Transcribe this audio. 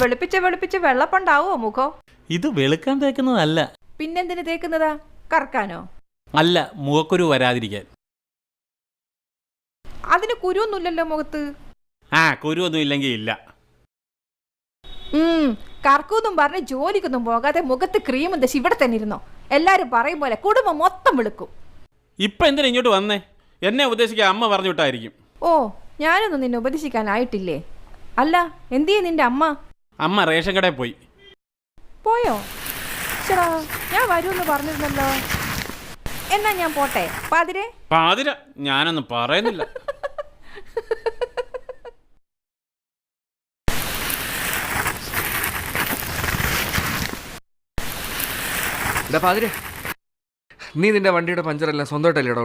വെളുപ്പിച്ച് വെളുപ്പിച്ച് വെള്ളപ്പണ്ടാവോ മുഖോ? ഇത് വെളുക്കാൻ തേക്കുന്നതല്ല. പിന്നെന്തിന് തേക്കുന്നതാ? കറക്കാനോ? അല്ല മുഖക്കുരു വരാതിരിക്കാൻ. അതിന് കുരുവൊന്നുമില്ലല്ലോ മുഖത്ത്? ആ കുരുവൊന്നും ഇല്ലെങ്കിൽ ഇല്ല. ഉം കറക്കൂന്നും പറഞ്ഞ് ജോലിക്കൊന്നും പോകാതെ മുഖത്ത് ക്രീമും ദശ ഇവിടെ തന്നെ ഇരുന്നോ? എല്ലാരും പറയും പോലെ കുടുംബം മൊത്തം വിളിക്കും. ഇപ്പൊ എന്തിനാ ഇങ്ങോട്ട് വന്നേ? എന്നെ ഉപദേശിക്കാൻ അമ്മ പറഞ്ഞു വിട്ടായിരിക്കും. ഓ ഞാനൊന്നും നിന്നെ ഉപദേശിക്കാനായിട്ടില്ലേ? അല്ല എന്തിയെ നിന്റെ അമ്മ? അമ്മ റേഷൻ കടയിൽ പോയി. പോയോ? ചേടാ ഞാൻ വരുമെന്ന് പറഞ്ഞിരുന്നല്ലോ. എന്നാ ഞാൻ പോട്ടെ. പാതിരെ? പാതിര? ഞാനൊന്നും പറയുന്നില്ല. എടാ പാതിരെ. നീ നിന്റെ വണ്ടിയുടെ പഞ്ചറല്ല സ്വന്തമായിട്ടല്ലേ ഇടോ